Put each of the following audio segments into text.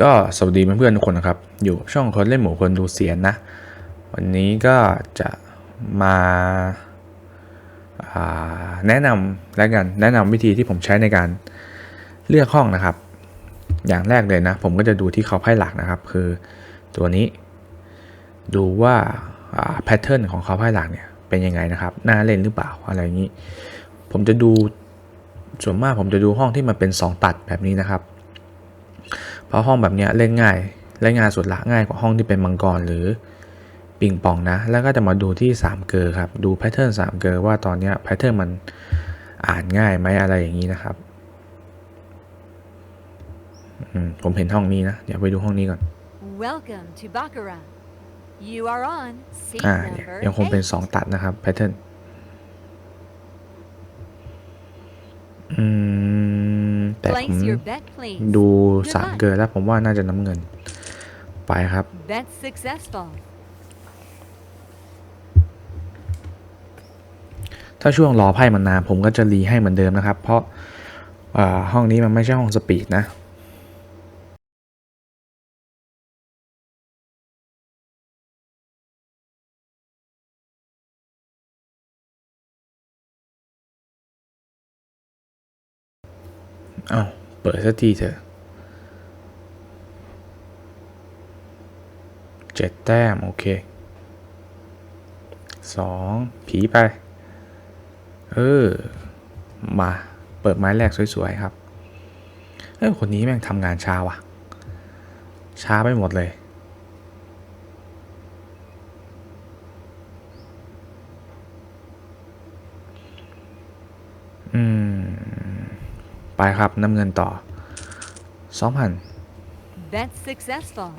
ก็สวัสดีเพื่อนๆทุกคนนะครับ อยู่ช่องคนเล่นหมูคนดูเสียนนะ วันนี้ก็จะมาาแนะนำและกันแนะนำวิธีที่ผมใช้ในการเลือกห้องนะครับ อย่างแรกเลยนะ ผมก็จะดูที่เขาไพ่หลักนะครับ คือตัวนี้ ดูว่าแพทเทิร์นของเขาไพ่หลักเนี่ยเป็นยังไงนะครับน่าเล่นหรือเปล่าอะไรอย่างนี้ ผมจะดูส่วนมากผมจะดูห้องที่มันเป็น 2 ตัดแบบนี้นะครับ เพราะห้องแบบเนี้ยเล่นง่ายเล่นง่ายสุดละง่ายกว่าห้องที่เป็นมังกรหรือปิงปองนะ แล้วก็จะมาดูที่3เกอร์ครับดูแพทเทิร์น3เกอร์ว่าตอนเนี้ยแพทเทิร์นมันอ่านง่ายไหมอะไรอย่างนี้นะครับอืมผมเห็นห้องนี้นะ เดี๋ยวไปดูห้องนี้ก่อน Welcome to Baccarat. You are on seat อ่าเนี่ย number ยังคงเป็น eight. 2ตัดนะครับแพทเทิร์นอืม แต่ผม Place your bet, please. ดู Good 3 luck. เกอร์แล้วผมว่าน่าจะน้ำเงิน ไปครับ Bet successful. ถ้าช่วงรอไพ่มันนานผมก็จะรีให้เหมือนเดิมนะครับ เพราะอ่าห้องนี้มันไม่ใช่ห้องสปีดนะ เอาเปิดสักทีเถอะเจ็ดแต้ม โอเคสองผีไป เออ มา เปิดไม้แรกสวยๆครับ เออคนนี้แม่งทำงานช้าว่ะ ช้าไปหมดเลยอืม ไปครับน้ำเงินต่อสองพัน Bet successful.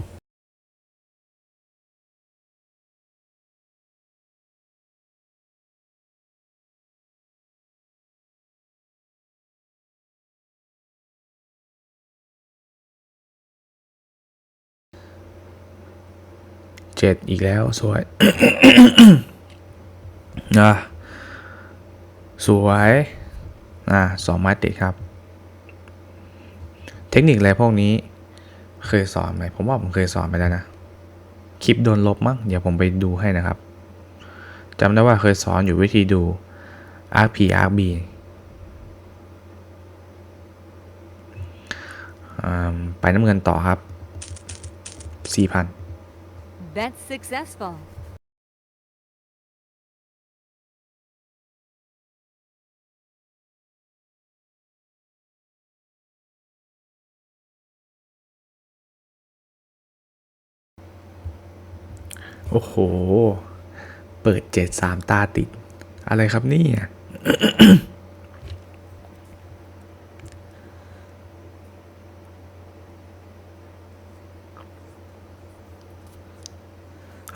เจ็ดอีกแล้ว สวยอะสวยอะสองไม้ติดครับ เทคนิคอะไรพวกนี้ เคยสอนไหมผมว่าผมเคยสอนไปแล้วนะ คลิปโดนลบมั้งเดี๋ยวผมไปดูให้นะครับจำได้ว่าเคยสอนอยู่วิธีดู RP RB ไปน้ำเงินต่อครับ 4,000 Bet successful. โอ้โห เปิดเจ็ดสามตาติด อะไรครับนี่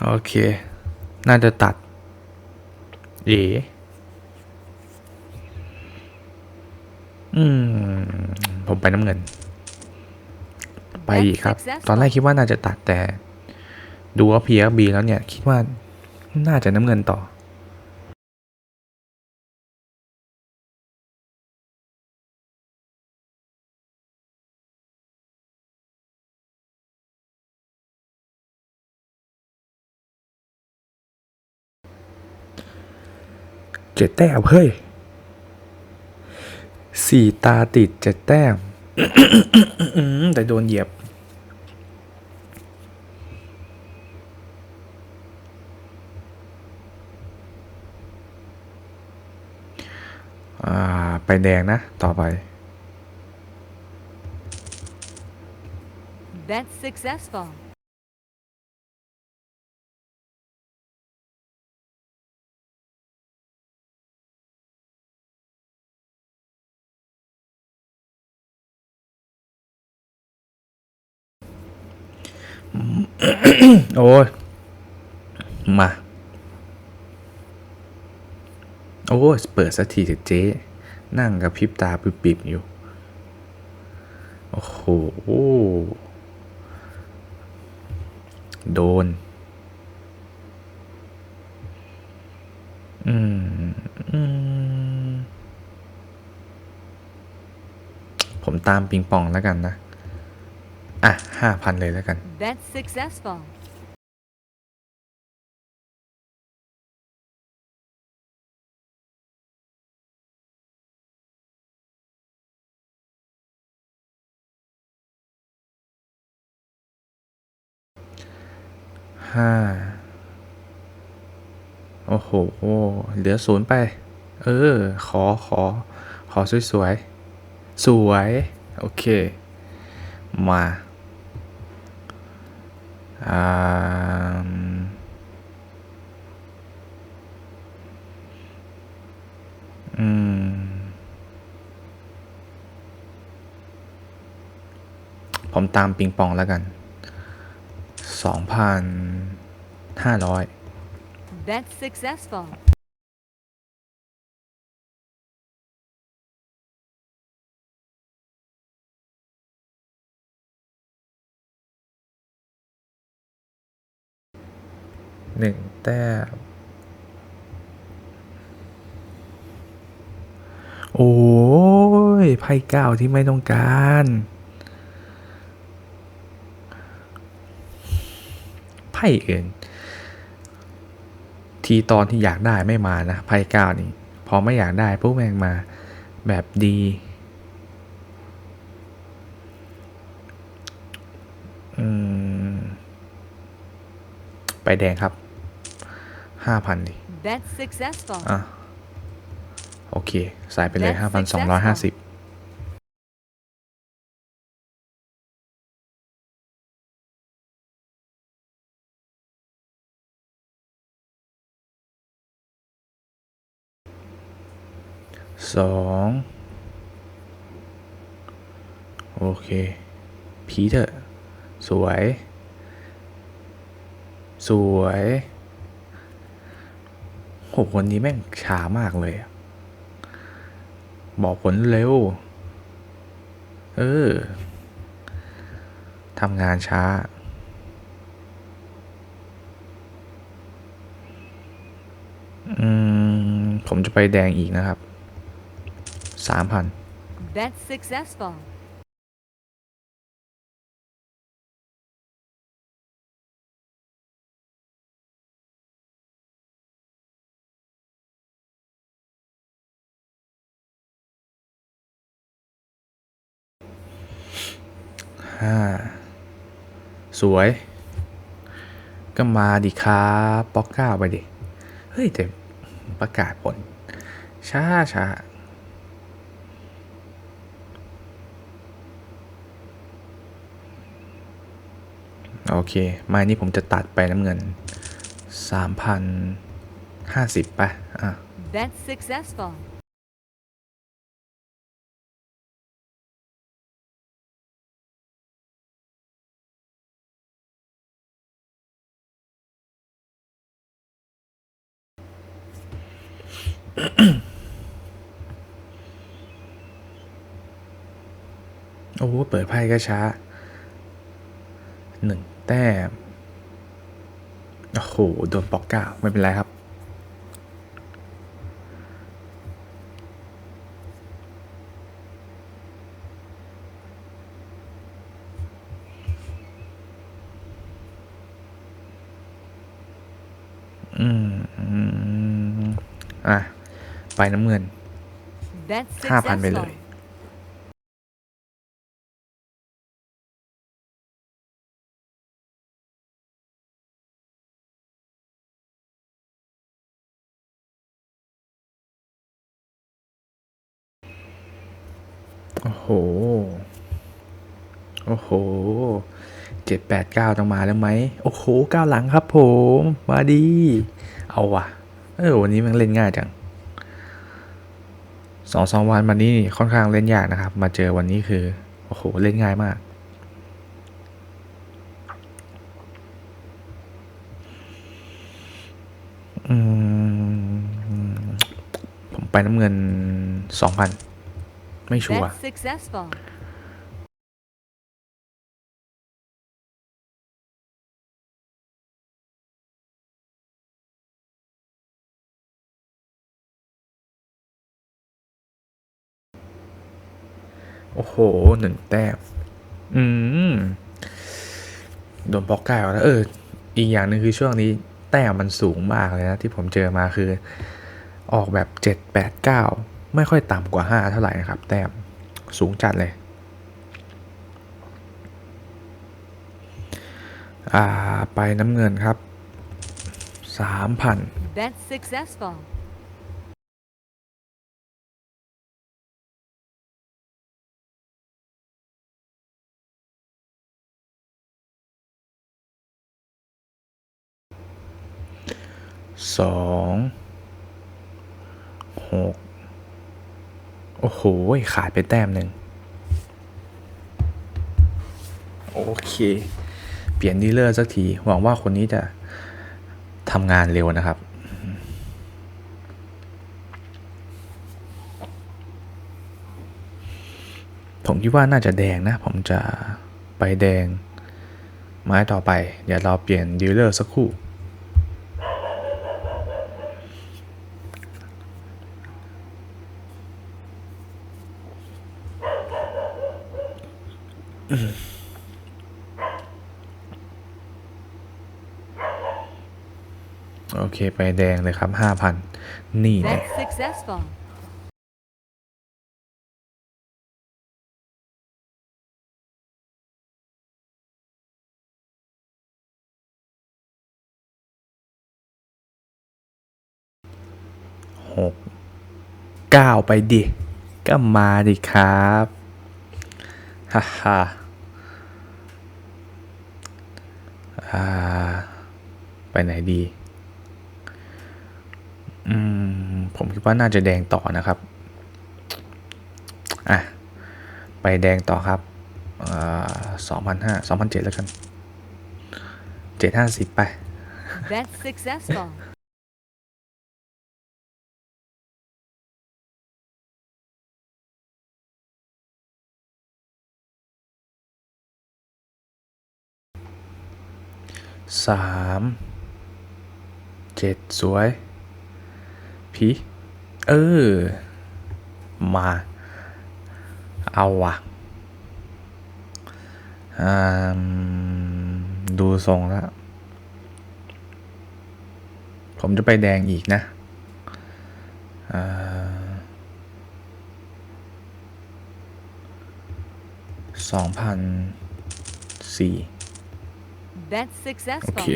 โอเค น่าจะตัด เอ๋อืม ผมไปน้ำเงิน ไปอีกครับ ตอนแรกคิดว่าน่าจะตัดแต่ ดูว่า PFB แล้วเนี่ย คิดว่าน่าจะน้ำเงินต่อเจ็ดแต้มเฮ้ยสี่ตาติดเจ็ดแต้มแต่โดนเหยียบ อ่า ไปแดงนะ ต่อไป Bet successful. โอ้ย มา โอ้เปิดสักทีเถอะเจ๊ นั่งกับพิบตาปิบๆอยู่ โอ้โห โดน อืม อืม ผมตามปิงปองแล้วกันนะ อะห้าพันเลยแล้วกัน Bet successful. ห้าโอ้โห เหลือศูนย์ไป เออ ขอขอ ขอสวยๆสวย โอเค มาอ่าอืม ผมตามปิงปองแล้วกัน สองพันห้าร้อย Bet successful. หนึ่งแต้มโอ้ยไพ่เก้าที่ไม่ต้องการ ไพ่อื่น ทีตอนที่อยากได้ไม่มานะไพ่เก้านี่พอไม่อยากได้ปุ๊บแม่งมาแบบดี อืม ไปแดงครับห้าพันดิ Bet successful. อะ โอเคใส่ไปเลย That's ห้าพันสองร้อยห้าสิบ สองโอเคพีเถอะ สวย สวยโหคนนี้แม่งช้ามากเลย บอกผลเร็ว เออทำงานช้า อืม ผมจะไปแดงอีกนะครับ สามพัน Bet successful. ห้าสวย ก็มาดิครับป๊อกเก้าไปดิ เฮ้ยแต่ประกาศผลช้าช้า โอเค ไม้นี้ผมจะตัดไปน้ำเงินสามพันห้าสิบป่ะ อะ Bet successful. โอ้โหเปิดไพ่ก็ช้าหนึ่ง แต้มโอ้โหโดนปอกเก้าไม่เป็นไรครับ อืมอืมอะ ไปน้ำเงิน Bet ห้าพันไปเลย โอ้โหเจ็ดแปดเก้าต้องมาแล้วไหม โอ้โหเก้าหลังครับผม มาดี เอาว่ะ เออ วันนี้มันเล่นง่ายจังสองสองวันวันนี้ค่อนข้างเล่นยากนะครับ มาเจอวันนี้คือ โอ้โห เล่นง่ายมาก อืม ผมไปน้ำเงินสองพัน ไม่ชัวร์ โอ้โหหนึ่งแต้มอืมโดนบล็อกเก้าแล้วเออ อีกอย่างหนึ่งคือช่วงนี้แต้มมันสูงมากเลยนะ ที่ผมเจอมาคือ ออกแบบเจ็ดแปดเก้าไม่ค่อยต่ำกว่าห้าเท่าไหร่นะครับ แต้มสูงจัดเลย อ่า ไปน้ำเงินครับสามพัน Bet successful. สองหกโอ้โห ขาดไปแต้มหนึ่ง โอเค เปลี่ยนดีลเลอร์สักที หวังว่าคนนี้จะทำงานเร็วนะครับ ผมคิดว่าน่าจะแดงนะ ผมจะไปแดง ไม้ต่อไป เดี๋ยวเราเปลี่ยนดีลเลอร์สักครู่ เคไปแดงเลยครับห้าพันนี่แหละ Bet successful. หกเก้าไปดิ ก็มาดิครับฮ่าฮ่าอ่าไปไหนดี อืมผมคิดว่าน่าจะแดงต่อนะครับ อะ ไปแดงต่อครับสองพันห้าสองพันเจ็ดแล้วกันเจ็ดห้าสิบไป Bet successful. สามเจ็ดสวย ผีเออ มา เอาว่ะอ่ามดูทรงแล้ว ผมจะไปแดงอีกนะสองพันสี่ Bet โอ successful. เค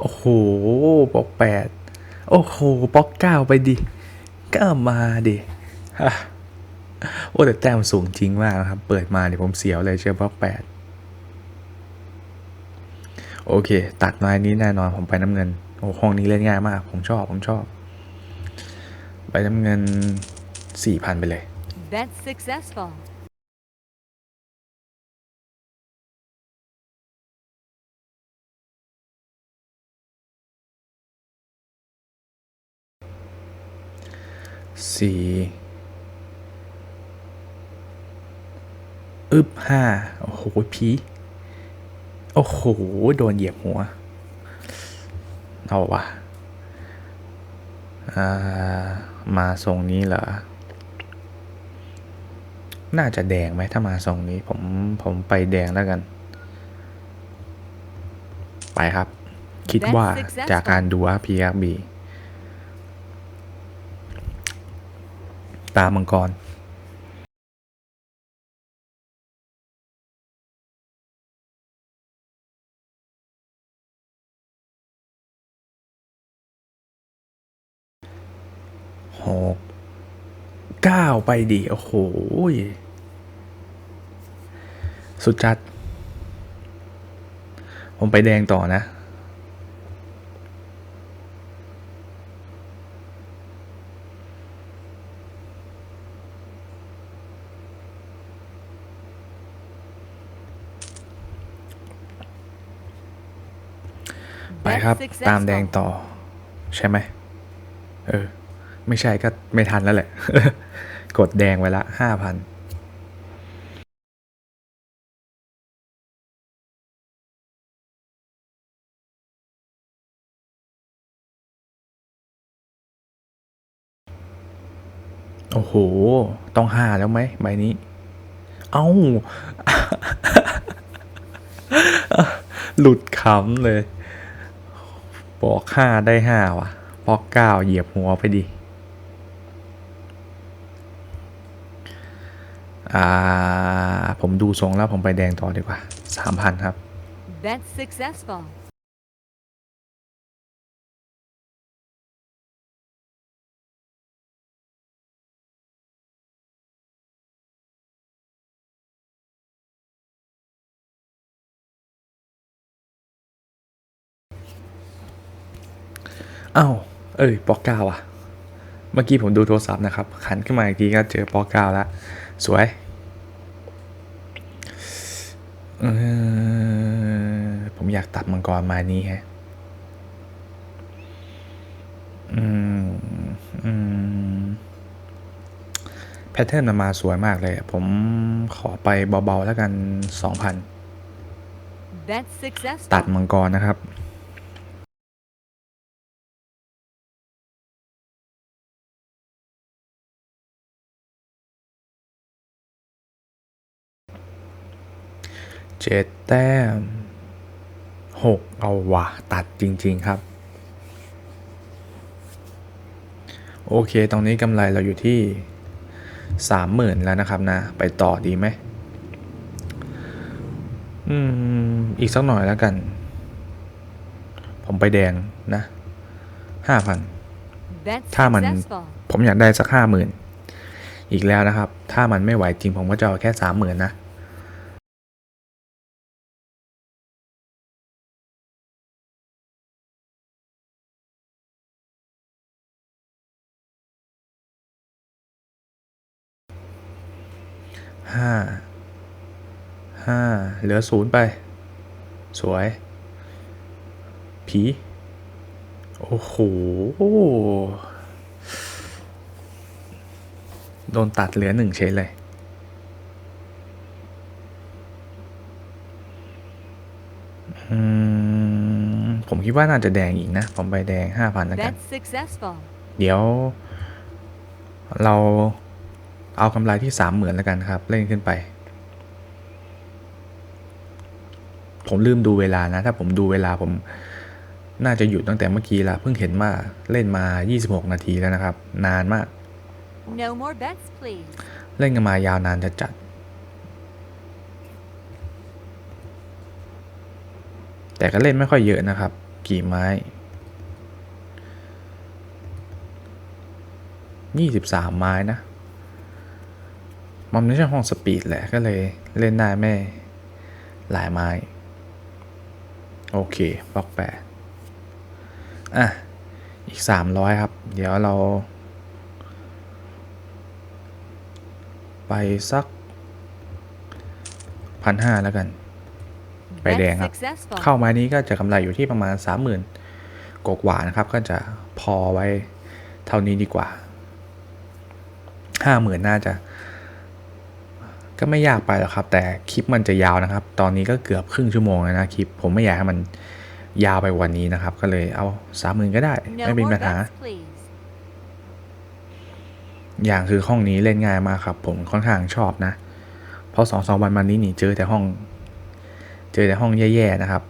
โอ้โหปอกแปดโอ้โหปอกเก้าไปดิก็มาดิฮะโอ้แต่แต้มสูงจริงมากนะครับ เปิดมาเนี่ยผมเสียวเลยเชื่อปอกแปดโอเค ตัดไม้นี้แน่นอนผมไปน้ำเงินโอ้ห้องนี้เล่นง่ายมาก ผมชอบผมชอบ ไปน้ำเงินสี่พันไปเลย Bet successful. สี่อึบห้าโอ้โหพีโอ้โห โดนเหยียบหัว เอาวะอ่ามาทรงนี้เหรอ น่าจะแดงไหมถ้ามาทรงนี้ ผม ผมไปแดงแล้วกัน ไปครับ คิดว่า That's successful จากการดูว่าพีอาร์บี ตามังกรหกเก้าไปดิโอ้โหสุดจัด ผมไปแดงต่อนะ ไปครับ ตามแดงต่อ ใช่ไหมเออ ไม่ใช่ก็ไม่ทันแล้วแหละ กดแดงไว้ละห้าพันโอ้โห ต้องห้าแล้วไหมใบนี้ เอา้า หลุดคำเลย บอกห้าได้ห้าว่ะปอกเก้าเหยียบหัวไปดิ อ่า ผมดูทรงแล้วผมไปแดงต่อดีกว่าสามพันครับ Bet successful. อ้าวเอ้ยปอกเก้าอะ เมื่อกี้ผมดูโทรศัพท์นะครับขันขึ้นมาอีกทีก็เจอปอกเก้าแล้ว สวยเออผมอยากตัดมังกรมานี้ฮะอืมอืมแพทเทิร์นมันมาสวยมากเลย ผมขอไปเบา ๆ แล้วกัน 2,000 Bet successful. ตัดมังกรนะครับ เจ็ดแต้มหกเอาว่ะตัดจริง ๆ ครับ โอเค ตรงนี้กำไรเราอยู่ที่สามหมื่นแล้วนะครับนะ ไปต่อดีไหมอืม อีกสักหน่อยแล้วกัน ผมไปแดงนะห้าพัน Bet ถ้ามัน successful. ผมอยากได้สักห้าหมื่นอีกแล้วนะครับ ถ้ามันไม่ไหวจริงผมก็จะเอาแค่สามหมื่นนะ ห้าห้าเหลือศูนย์ไป สวย ผี โอ้โห โดนตัดเหลือหนึ่งเฉยเลยอืมผมคิดว่าน่าจะแดงอีกนะ ผมไปแดงห้าพันแล้วกัน Bet successful. เดี๋ยว เรา เอากำไรที่สามหมื่นแล้วกันครับ เล่นขึ้นไป ผมลืมดูเวลานะ ถ้าผมดูเวลาผมน่าจะหยุดตั้งแต่เมื่อกี้ละเพิ่งเห็นว่าเล่นมา 26 นาทีแล้วนะครับ นานมาก No more bets, please. เล่นกันมายาวนานจะจัดแต่ก็เล่นไม่ค่อยเยอะนะครับ กี่ไม้ยี่สิบสามไม้นะ มันไม่ใช่ห้องสปีดแหละก็เลยเล่นได้ไม่หลายไม้ โอเคบล็อกแปดอะ อีกสามร้อยครับ เดี๋ยวเรา ไปสักพันห้าแล้วกันไป Bet แดงครับ successful. เข้ามานี้ก็จะกำไรอยู่ที่ประมาณสามหมื่นกว่าๆนะครับ ก็จะพอไว้เท่านี้ดีกว่าห้าหมื่นน่าจะ ก็ไม่ยากไปหรอกครับ แต่คลิปมันจะยาวนะครับ ตอนนี้ก็เกือบครึ่งชั่วโมงแล้วนะคลิป ผมไม่อยากให้มันยาวไปกวันนี้นะครับ ก็เลยเอาสามหมื่นก็ได้ No ไม่มี more ปัญหา bets, please. อย่างคือห้องนี้เล่นง่ายมากครับ ผมค่อนข้างชอบนะ เพราะสองสองวันมานี้นี่เจอแต่ห้อง เจอแต่ห้องแย่ๆนะครับ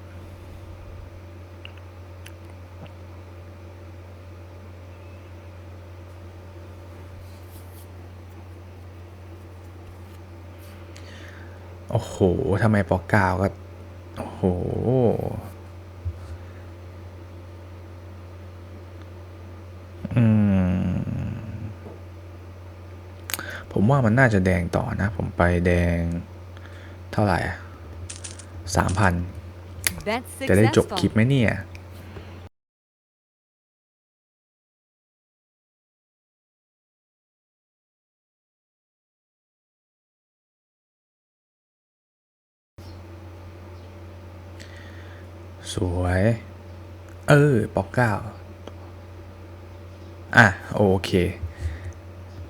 โอ้โหทำไมปอกกาวก็โอ้โห อืม ผมว่ามันน่าจะแดงต่อนะ ผมไปแดงเท่าไหร่สามพัน Bet จะได้จบ successful. คลิปไหมเนี่ย สวย เออปอกเก้าอะ โอเค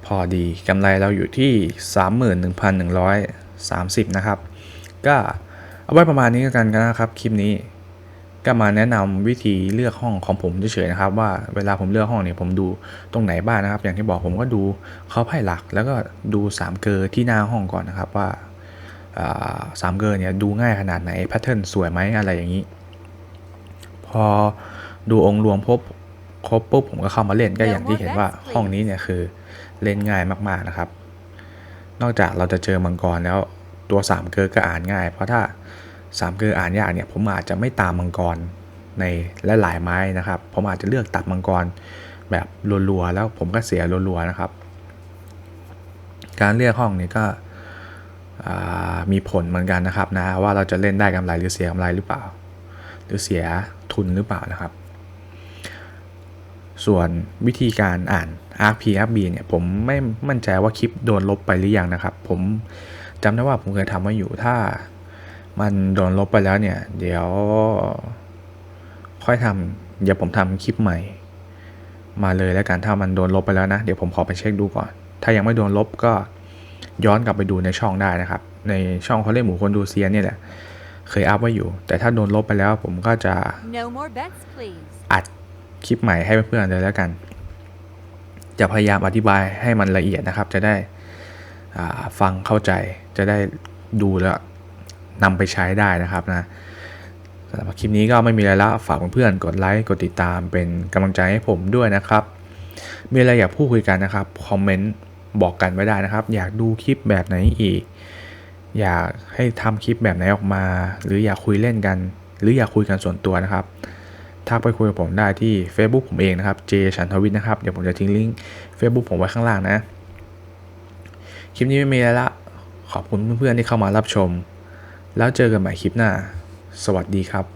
พอดีกำไรเราอยู่ที่ 31,130 นะครับ ก็เอาไว้ประมาณนี้แล้วกันนะครับ คลิปนี้ ก็มาแนะนำวิธีเลือกห้องของผมเฉยๆนะครับ ว่าเวลาผมเลือกห้องเนี่ยผมดูตรงไหนบ้างนะครับ อย่างที่บอกผมก็ดูเขาไพ่หลัก แล้วก็ดูสามเกอร์ที่หน้าห้องก่อนนะครับว่าอ่าสามเกอร์เนี่ยดูง่ายขนาดไหนแพทเทิร์นสวยไหมอะไรอย่างนี้ พอดูองค์รวมครบครบปุ๊บผมก็เข้ามาเล่นก็อย่างที่เห็นว่าห้องนี้เนี่ยคือเล่นง่ายมากๆนะครับ นอกจากเราจะเจอมังกรแล้วตัวสามเกอร์ก็อ่านง่าย เพราะถ้าสามเกอร์อ่านยากเนี่ยผมอาจจะไม่ตามมังกรในและหลายๆไม้นะครับ ผมอาจจะเลือกตัดมังกรแบบรัวๆแล้วผมก็เสียรัวๆนะครับ การเลือกห้องนี้ก็อ่ามีผลเหมือนกันนะครับนะว่าเราจะเล่นได้กำไรหรือเสียกำไรหรือเปล่า หรือเสีย ทุนหรือเปล่านะครับ ส่วนวิธีการอ่าน RP RB เนี่ยผมไม่มั่นใจว่าคลิปโดนลบไปหรือยังนะครับ ผมจำได้ว่าผมเคยทำมาอยู่ถ้ามันโดนลบไปแล้วเนี่ย เดี๋ยวค่อยทำเดี๋ยวผมทำคลิปใหม่ มาเลยแล้วกันถ้ามันโดนลบไปแล้วนะ เดี๋ยวผมขอไปเช็คดูก่อน ถ้ายังไม่โดนลบก็ย้อนกลับไปดูในช่องได้นะครับ ในช่องเขาเล่นหมูคนดูเซียนเนี่ยแหละ เคยอัพไว้อยู่ แต่ถ้าโดนลบไปแล้วผมก็จะ No more bets, please. อัดคลิปใหม่ให้เพื่อนๆเลยแล้วกัน จะพยายามอธิบายให้มันละเอียดนะครับ จะได้อ่าฟังเข้าใจจะได้ดูแล้วนำไปใช้ได้นะครับนะสำหรับคลิปนี้ก็ไม่มีอะไรแล้วฝากเพื่อนๆกดไลค์กดติดตามเป็นกำลังใจให้ผมด้วยนะครับ มีอะไรอยากพูดคุยกันนะครับคอมเมนต์บอกกันไว้ได้นะครับ อยากดูคลิปแบบไหนอีก อยากให้ทำคลิปแบบไหนออกมา หรืออยากคุยเล่นกัน หรืออยากคุยกันส่วนตัวนะครับทักไปคุยกับผมได้ที่ Facebook ผมเองนะครับเจชันทวิทนะครับ เดี๋ยวผมจะทิ้งลิงก์ Facebook ผมไว้ข้างล่างนะ คลิปนี้ไม่มีแล้วละขอบคุณเพื่อนๆที่เข้ามารับชม แล้วเจอกันใหม่คลิปหน้า สวัสดีครับ